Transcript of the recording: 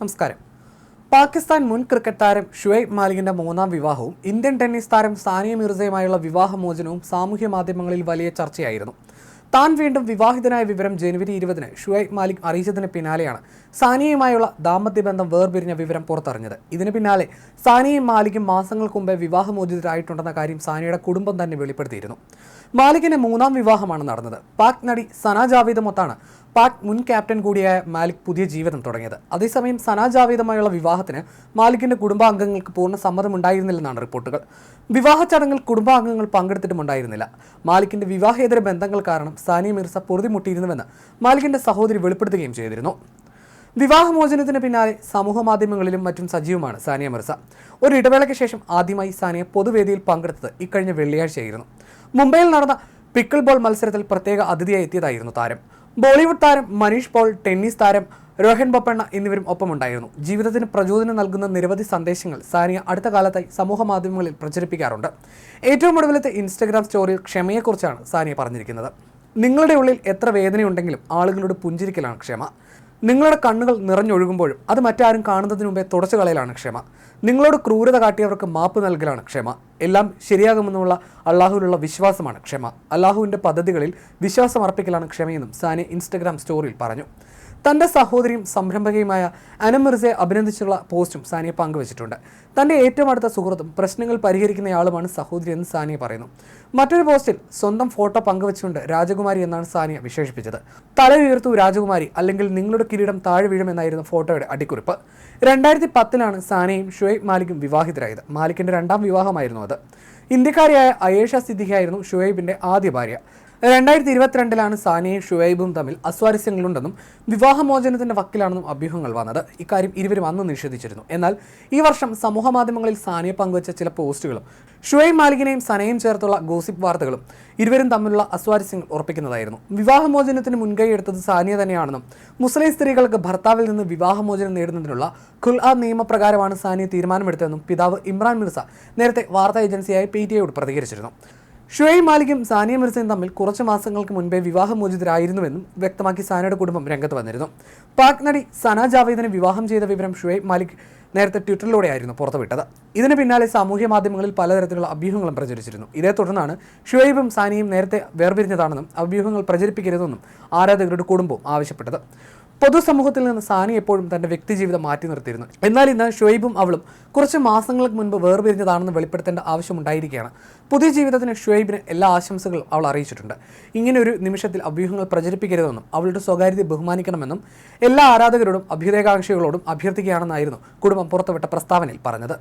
നമസ്കാരം. പാകിസ്ഥാൻ മുൻ ക്രിക്കറ്റ് താരം ഷുഐബ് മാലിക്കിന്റെ മൂന്നാം വിവാഹവും ഇന്ത്യൻ ടെന്നീസ് താരം സാനിയ മിർസയുമായുള്ള വിവാഹമോചനവും സാമൂഹ്യ മാധ്യമങ്ങളിൽ വലിയ ചർച്ചയായിരുന്നു. താൻ വീണ്ടും വിവാഹിതനായ വിവരം ജനുവരി ഇരുപതിന് ഷുഐബ് മാലിക് അറിയിച്ചതിന് പിന്നാലെയാണ് സാനിയയുമായുള്ള ദാമ്പത്യബന്ധം വേർപിരിഞ്ഞ വിവരം പുറത്തറിഞ്ഞത്. ഇതിന് പിന്നാലെ സാനിയയും മാലിക്കും മാസങ്ങൾക്ക് മുമ്പേ വിവാഹമോചിതരായിട്ടുണ്ടെന്ന കാര്യം സാനിയയുടെ കുടുംബം തന്നെ വെളിപ്പെടുത്തിയിരുന്നു. മാലിക്കിന്റെ മൂന്നാം വിവാഹമാണ് നടന്നത്. പാക് നടി സന ജാവേദുമൊത്താണ് പാക് മുൻ ക്യാപ്റ്റൻ കൂടിയായ മാലിക് പുതിയ ജീവിതം തുടങ്ങിയത്. അതേസമയം സന ജാവേദുമായുള്ള വിവാഹത്തിന് മാലിക്കിന്റെ കുടുംബാംഗങ്ങൾക്ക് പൂർണ സമ്മതമുണ്ടായിരുന്നില്ലെന്നാണ് റിപ്പോർട്ടുകൾ. വിവാഹ ചടങ്ങിൽ കുടുംബാംഗങ്ങൾ പങ്കെടുത്തിട്ടുമുണ്ടായിരുന്നില്ല. മാലിക്കിന്റെ വിവാഹേതര ബന്ധങ്ങൾ കാരണം സാനിയ മിർസ പൊറുതിമുട്ടിയിരുന്നുവെന്ന് മാലിക്കിന്റെ സഹോദരി വെളിപ്പെടുത്തുകയും ചെയ്തിരുന്നു. വിവാഹമോചനത്തിന് പിന്നാലെ സമൂഹ മാധ്യമങ്ങളിലും മറ്റും സജീവമാണ് സാനിയ മിർസ. ഒരു ഇടവേളയ്ക്ക് ശേഷം ആദ്യമായി സാനിയ പൊതുവേദിയിൽ പങ്കെടുത്തത് ഇക്കഴിഞ്ഞ വെള്ളിയാഴ്ചയായിരുന്നു. മുംബൈയിൽ നടന്ന പിക്കിൾ ബോൾ മത്സരത്തിൽ പ്രത്യേക അതിഥിയായി എത്തിയതായിരുന്നു താരം. ബോളിവുഡ് താരം മനീഷ് പോൾ ടെന്നീസ് താരം രോഹൻ ബൊപ്പണ്ണ എന്നിവരും ഒപ്പമുണ്ടായിരുന്നു. ജീവിതത്തിന് പ്രചോദനം നൽകുന്ന നിരവധി സന്ദേശങ്ങൾ സാനിയ അടുത്ത കാലത്തായി സമൂഹ മാധ്യമങ്ങളിൽ പ്രചരിപ്പിക്കാറുണ്ട്. ഏറ്റവും ഒടുവിലത്തെ ഇൻസ്റ്റഗ്രാം സ്റ്റോറിയിൽ ക്ഷമയെക്കുറിച്ചാണ് സാനിയ പറഞ്ഞിരിക്കുന്നത്. നിങ്ങളുടെ ഉള്ളിൽ എത്ര വേദനയുണ്ടെങ്കിലും ആളുകളോട് പുഞ്ചിരിക്കലാണ് ക്ഷമ. നിങ്ങളുടെ കണ്ണുകൾ നിറഞ്ഞൊഴുകുമ്പോഴും അത് മറ്റാരും കാണുന്നതിന് മുമ്പേ തുടച്ചു കളയലാണ് ക്ഷമ. നിങ്ങളോട് ക്രൂരത കാട്ടിയവർക്ക് മാപ്പ് നൽകലാണ് ക്ഷമ. എല്ലാം ശരിയാകുമെന്നുള്ള അള്ളാഹുവിലുള്ള വിശ്വാസമാണ് ക്ഷമ. അള്ളാഹുവിന്റെ പദ്ധതികളിൽ വിശ്വാസം അർപ്പിക്കലാണ് ക്ഷമയെന്നും സാനി ഇൻസ്റ്റഗ്രാം സ്റ്റോറിയിൽ പറഞ്ഞു. തന്റെ സഹോദരിയും സംരംഭകയുമായ അനമിർസയെ അഭിനന്ദിച്ചുള്ള പോസ്റ്റും സാനിയ പങ്കുവച്ചിട്ടുണ്ട്. തന്റെ ഏറ്റവും അടുത്ത സുഹൃത്തും പ്രശ്നങ്ങൾ പരിഹരിക്കുന്നയാളുമാണ് സഹോദരി എന്ന് സാനിയ പറയുന്നു. മറ്റൊരു പോസ്റ്റിൽ സ്വന്തം ഫോട്ടോ പങ്കുവച്ചുകൊണ്ട് രാജകുമാരി എന്നാണ് സാനിയ വിശേഷിപ്പിച്ചത്. തല ഉയർത്തു രാജകുമാരി അല്ലെങ്കിൽ നിങ്ങളുടെ കിരീടം താഴെ വീഴുമെന്നായിരുന്നു ഫോട്ടോയുടെ അടിക്കുറിപ്പ്. രണ്ടായിരത്തി പത്തിലാണ് സാനിയയും ഷുഹൈബ് മാലിക്കും വിവാഹിതരായത്. മാലിക്കിന്റെ രണ്ടാം വിവാഹമായിരുന്നു അത്. ഇന്ത്യക്കാരിയായ അയേഷ സിദ്ദിഖിയായിരുന്നു ഷുഹൈബിന്റെ ആദ്യ ഭാര്യ. രണ്ടായിരത്തി ഇരുപത്തിരണ്ടിലാണ് സാനിയയും ഷുവൈബും തമ്മിൽ അസ്വാരസ്യങ്ങളുണ്ടെന്നും വിവാഹമോചനത്തിന്റെ വക്കിലാണെന്നും അഭ്യൂഹങ്ങൾ വന്നത്. ഇക്കാര്യം ഇരുവരും അന്ന് നിഷേധിച്ചിരുന്നു. എന്നാൽ ഈ വർഷം സമൂഹ മാധ്യമങ്ങളിൽ സാനിയ പങ്കുവച്ച ചില പോസ്റ്റുകളും ഷുവൈബ് മാലികിനെയും സനയും ചേർത്തുള്ള ഗോസിപ്പ് വാർത്തകളും ഇരുവരും തമ്മിലുള്ള അസ്വാരസ്യങ്ങൾ ഉറപ്പിക്കുന്നതായിരുന്നു. വിവാഹമോചനത്തിന് മുൻകൈ എടുത്തത് സാനിയ തന്നെയാണെന്നും മുസ്ലിം സ്ത്രീകൾക്ക് ഭർത്താവിൽ നിന്ന് വിവാഹമോചനം നേടുന്നതിനുള്ള ഖുൽ ആ നിയമപ്രകാരമാണ് സാനിയ തീരുമാനമെടുത്തതെന്നും പിതാവ് ഇമ്രാൻ മിർസ നേരത്തെ വാർത്താ ഏജൻസിയായ പി ടി ഐയോട് പ്രതികരിച്ചിരുന്നു. ഷുഐബ് മാലിക്കും സാനിയ മിർസയും തമ്മിൽ കുറച്ച് മാസങ്ങൾക്ക് മുൻപേ വിവാഹമോചിതരായിരുന്നുവെന്നും വ്യക്തമാക്കി സാനയുടെ കുടുംബം രംഗത്ത് വന്നിരുന്നു. പാക് നടി സന ജാവേദിനെ വിവാഹം ചെയ്ത വിവരം ഷുഐബ് മാലിക് നേരത്തെ ട്വിറ്ററിലൂടെയായിരുന്നു പുറത്തുവിട്ടത്. ഇതിന് പിന്നാലെ സാമൂഹ്യ മാധ്യമങ്ങളിൽ പലതരത്തിലുള്ള അഭ്യൂഹങ്ങളും പ്രചരിച്ചിരുന്നു. ഇതേ തുടർന്നാണ് ഷുഐബും സാനിയും നേരത്തെ വേർപിരിഞ്ഞതാണെന്നും അഭ്യൂഹങ്ങൾ പ്രചരിപ്പിക്കരുതെന്നും ആരാധകരുടെ കുടുംബവും ആവശ്യപ്പെട്ടത്. പൊതുസമൂഹത്തിൽ നിന്ന് സാനി എപ്പോഴും തന്റെ വ്യക്തിജീവിതം മാറ്റി നിർത്തിയിരുന്നു. എന്നാൽ ഇന്ന് ഷുഐബും അവളും കുറച്ച് മാസങ്ങൾക്ക് മുൻപ് വേർപിരിഞ്ഞതാണെന്ന് വെളിപ്പെടുത്തേണ്ട ആവശ്യമുണ്ടായിരിക്കുകയാണ്. പുതിയ ജീവിതത്തിന് ഷുഐബിന് എല്ലാ ആശംസകളും അവൾ അറിയിച്ചിട്ടുണ്ട്. ഇങ്ങനെ ഒരു നിമിഷത്തിൽ അഭ്യൂഹങ്ങൾ പ്രചരിപ്പിക്കരുതെന്നും അവളുടെ സ്വകാര്യത ബഹുമാനിക്കണമെന്നും എല്ലാ ആരാധകരോടും അഭ്യുദയകാംക്ഷികളോടും അഭ്യർത്ഥിക്കുകയാണെന്നായിരുന്നു കുടുംബം പുറത്തുവിട്ട പ്രസ്താവനയിൽ പറഞ്ഞത്.